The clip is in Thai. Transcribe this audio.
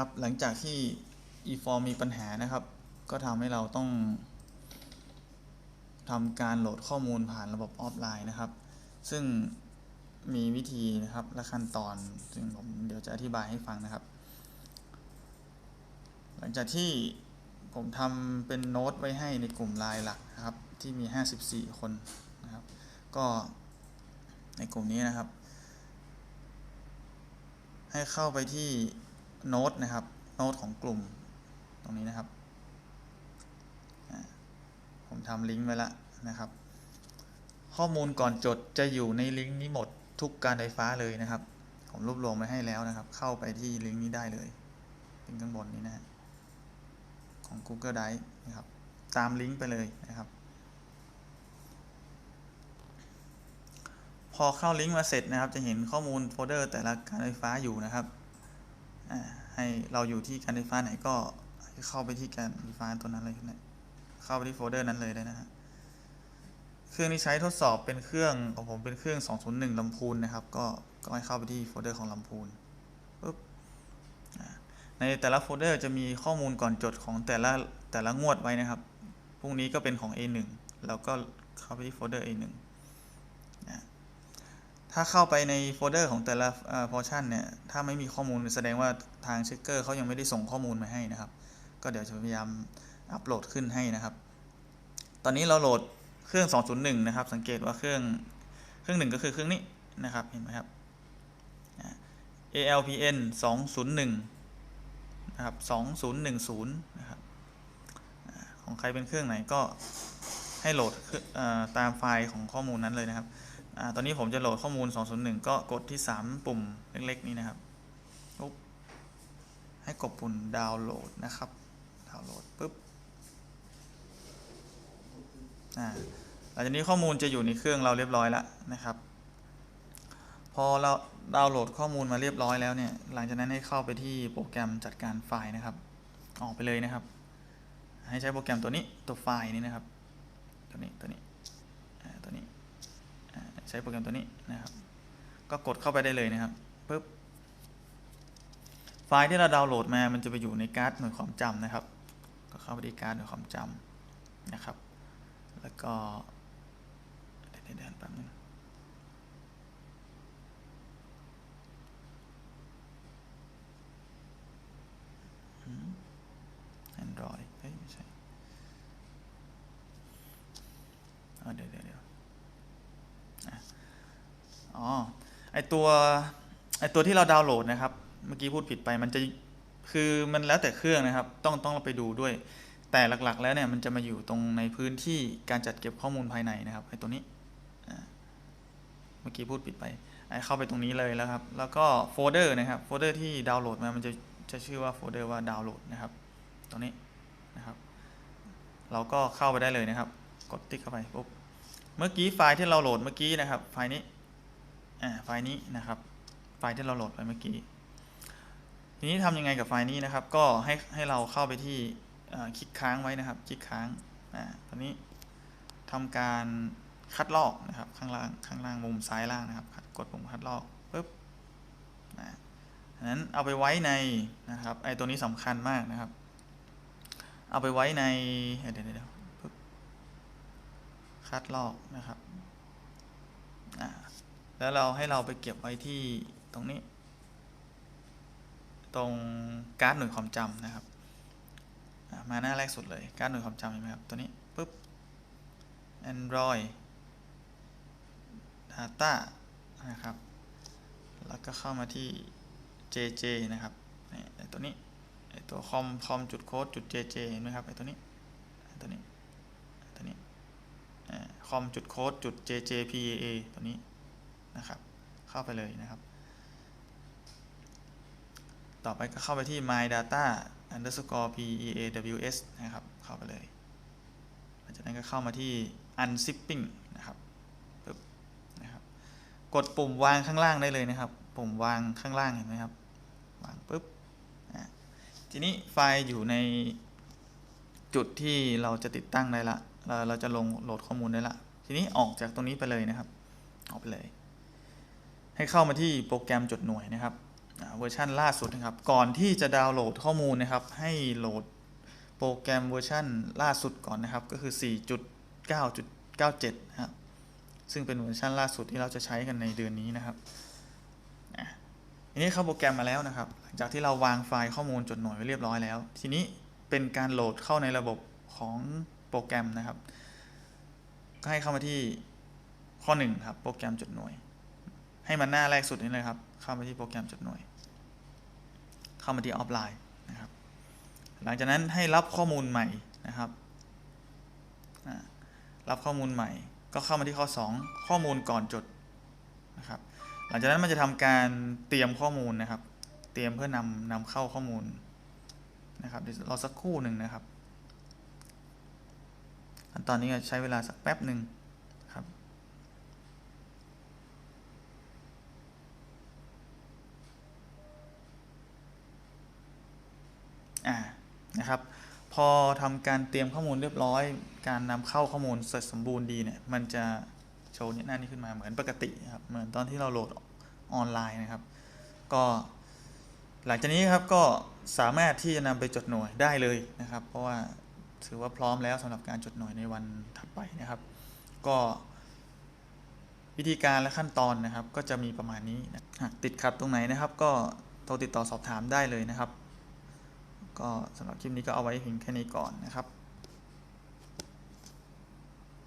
ครับหลังจากที่ eForm มีปัญหานะครับ ก็ทำให้เราต้องทำการโหลดข้อมูลผ่านระบบออฟไลน์นะครับ ซึ่งมีวิธีนะครับและขั้นตอนซึ่งผมเดี๋ยวจะอธิบายให้ฟังนะครับ หลังจากที่ผมทำเป็นโน้ตไว้ให้ในกลุ่มไลน์หลักนะครับ ที่มี 54 คนนะครับ ก็ในกลุ่มนี้นะครับ ให้เข้าไปที่ โน้ตนะครับ โน้ตของกลุ่มตรงนี้นะครับ ผมทำลิงก์ไว้แล้วนะครับ ข้อมูลก่อนจดจะอยู่ในลิงก์นี้หมดทุกการไฟฟ้าเลยนะครับ ผมรวบรวมไว้ให้แล้วนะครับ เข้าไปที่ลิงก์นี้ได้เลยลิงก์ข้างบนนี้นะฮะของ Google Drive นะครับ ตามลิงก์ไปเลยนะครับ พอเข้าลิงก์มาเสร็จนะครับ จะเห็นข้อมูลโฟลเดอร์แต่ละการไฟฟ้าอยู่นะครับ ให้เราอยู่ที่การไฟฟ้าไหนก็เข้าไปที่การไฟฟ้าตัวนั้นเลยนะเข้าไปที่โฟลเดอร์นั้นเลยได้นะฮะเครื่องที่ใช้ทดสอบเป็นเครื่องของผมเป็นเครื่อง 201ลำพูนนะครับ ก็ก็ให้เข้าไปที่โฟลเดอร์ของลำพูนปุ๊บในแต่ละโฟลเดอร์จะมีข้อมูลก่อนจดของแต่ละแต่ละงวดไว้นะครับ พรุ่งนี้ก็เป็นของ A1 แล้วก็เข้าไปที่โฟลเดอร์ A1 ถ้าเข้าไปในโฟลเดอร์ของแต่ละพอร์ชันเนี่ย ถ้าไม่มีข้อมูลแสดงว่าทางเช็คเกอร์เขายังไม่ได้ส่งข้อมูลมาให้นะครับ ก็เดี๋ยวจะพยายามอัปโหลดขึ้นให้นะครับ ตอนนี้เราโหลดเครื่อง201นะครับ สังเกตว่าเครื่องเครื่องหนึ่งก็คือเครื่องนี้นะครับ เห็นไหมครับ ALPN 201 นะครับ 2010 นะครับ ของใครเป็นเครื่องไหนก็ให้โหลดตามไฟล์ของข้อมูลนั้นเลยนะครับ อ่าตอนนี้ผมจะโหลดข้อมูล 201 ก็กดที่ 3 ปุ่มเล็ก ๆ นี้นะครับปุ๊บให้กดปุ่มดาวน์โหลดนะครับ ดาวน์โหลดปุ๊บอ่าหลังจากนี้ข้อมูลจะอยู่ในเครื่องเราเรียบร้อยแล้วนะครับ พอเราดาวน์โหลดข้อมูลมาเรียบร้อยแล้วเนี่ย หลังจากนั้นให้เข้าไปที่โปรแกรมจัดการไฟล์นะครับ ออกไปเลยนะครับ ให้ใช้โปรแกรมตัวนี้ตัวไฟล์นี้นะครับ ตัวนี้ตัวนี้อ่าตัวนี้ ใช้โปรแกรมตัวนี้นะครับ ก็กดเข้าไปได้เลยนะครับปุ๊บไฟล์ที่เราดาวน์โหลดมา มันจะไปอยู่ในการ์ดหน่วยความจำนะครับ ก็เข้าไปที่การ์ดหน่วยความจำนะครับ แล้วก็เดี๋ยวเดี๋ยวเดี๋ยวแป๊บนึงอืม Android เฮ้ยไม่ใช่อ่าเดี๋ยวเดี๋ยวเดี๋ยว อ๋อไอตัวไอตัวที่เราดาวน์โหลดนะครับ เมื่อกี้พูดผิดไปมันจะคือมันแล้วแต่เครื่องนะครับ ต้องต้องเราไปดูด้วย แต่หลักๆ แล้วเนี่ยมันจะมาอยู่ตรงในพื้นที่การจัดเก็บข้อมูลภายในนะครับไอตัวนี้เมื่อกี้พูดผิดไปไอเข้าไปตรงนี้เลยแล้วครับ แล้วก็โฟลเดอร์นะครับโฟลเดอร์ที่ดาวน์โหลดมามันจะจะชื่อว่าโฟลเดอร์ว่าดาวน์โหลดนะครับตรงนี้นะครับ เราก็เข้าไปได้เลยนะครับ กดติ๊กเข้าไปปุ๊บเมื่อกี้ไฟล์ที่เราโหลดเมื่อกี้นะครับไฟล์นี้ ไฟล์นี้นะครับ ไฟล์ที่เราโหลดไปเมื่อกี้ ทีนี้ทำยังไงกับไฟล์นี้นะครับ ก็ให้ให้เราเข้าไปที่คลิกค้างไว้นะครับ คลิกค้างอ่าตอนนี้ทำการคัดลอกนะครับ ข้างล่าง ข้างล่างมุมซ้ายล่างนะครับ กดปุ่มคัดลอกปุ๊บนะนั้นเอาไปไว้ในนะครับ ไอตัวนี้สำคัญมากนะครับ เอาไปไว้ในเดี๋ยวเดี๋ยวคัดลอกนะครับอ่า แล้วเราให้เราไปเก็บไว้ที่ตรงนี้ ตรงการ์ดหน่วยความจำนะครับ มาหน้าแรกสุดเลยการ์ดหน่วยความจำเห็นไหมครับ ตัวนี้ปุ๊บ Android Data นะครับ แล้วก็เข้ามาที่ JJ นะครับไอตัวนี้ไอตัว com com จุดโค้ดจุด JJ เห็นไหมครับไอตัวนี้ไอตัวนี้ไอตัวนี้ com จุดโค้ดจุด jjpaa ตัวนี้ นะครับ เข้าไปเลยนะครับ ต่อไปก็เข้าไปที่ my data underscore peaws นะครับ เข้าไปเลยหลังจากนั้นก็เข้ามาที่ unzipping นะครับปึ๊บนะครับ กดปุ่มวางข้างล่างได้เลยนะครับ ปุ่มวางข้างล่างเห็นไหมครับ วางปุ๊บทีนี้ไฟล์อยู่ในจุดที่เราจะติดตั้งได้ละ เราเราจะลงโหลดข้อมูลได้ละ ทีนี้ออกจากตรงนี้ไปเลยนะครับ ออกไปเลย ให้เข้ามาที่โปรแกรมจดหน่วยนะครับเวอร์ชันล่าสุดนะครับ ก่อนที่จะดาวน์โหลดข้อมูลนะครับ ให้โหลดโปรแกรมเวอร์ชันล่าสุดก่อนนะครับ ก็คือ 4.9.97นะครับซึ่งเป็นเวอร์ชันล่าสุดที่เราจะใช้กันในเดือนนี้นะครับอะทีนี้เข้าโปรแกรมมาแล้วนะครับ หลังจากที่เราวางไฟล์ข้อมูลจดหน่วยไว้เรียบร้อยแล้ว ทีนี้เป็นการโหลดเข้าในระบบของโปรแกรมนะครับ ก็ให้เข้ามาที่ข้อหนึ่งครับ โปรแกรมจดหน่วย ให้มันหน้าแรกสุดนี้เลยครับ เข้ามาที่โปรแกรมจดหน่วย เข้ามาที่ออฟไลน์นะครับ หลังจากนั้นให้รับข้อมูลใหม่นะครับ รับข้อมูลใหม่ ก็เข้ามาที่ข้อ 2 ข้อมูลก่อนจดนะครับ หลังจากนั้นมันจะทำการเตรียมข้อมูลนะครับ เตรียมเพื่อนำนำเข้าข้อมูลนะครับเดี๋ยวรอสักครู่หนึ่งนะครับ ขั้นตอนนี้ใช้เวลาสักแป๊บหนึ่งครับ อ่านะครับ พอทำการเตรียมข้อมูลเรียบร้อย การนำเข้าข้อมูลเสร็จสมบูรณ์ดีเนี่ยมันจะโชว์นหน้านี้ขึ้นมาเหมือนปกติครับเหมือนตอนที่เราโหลดออนไลน์นะครับ ก็หลังจากนี้ครับก็สามารถที่จะนำไปจดหน่วยได้เลยนะครับ เพราะว่าถือว่าพร้อมแล้วสำหรับการจดหน่วยในวันถัดไปนะครับ ก็วิธีการและขั้นตอนนะครับ ก็จะมีประมาณนี้หากติดขัดตรงไหนนะครับ ก็โทรติดต่อสอบถามได้เลยนะครับ ก็สำหรับคลิปนี้ก็เอาไว้เพียงแค่นี้ก่อนนะครับ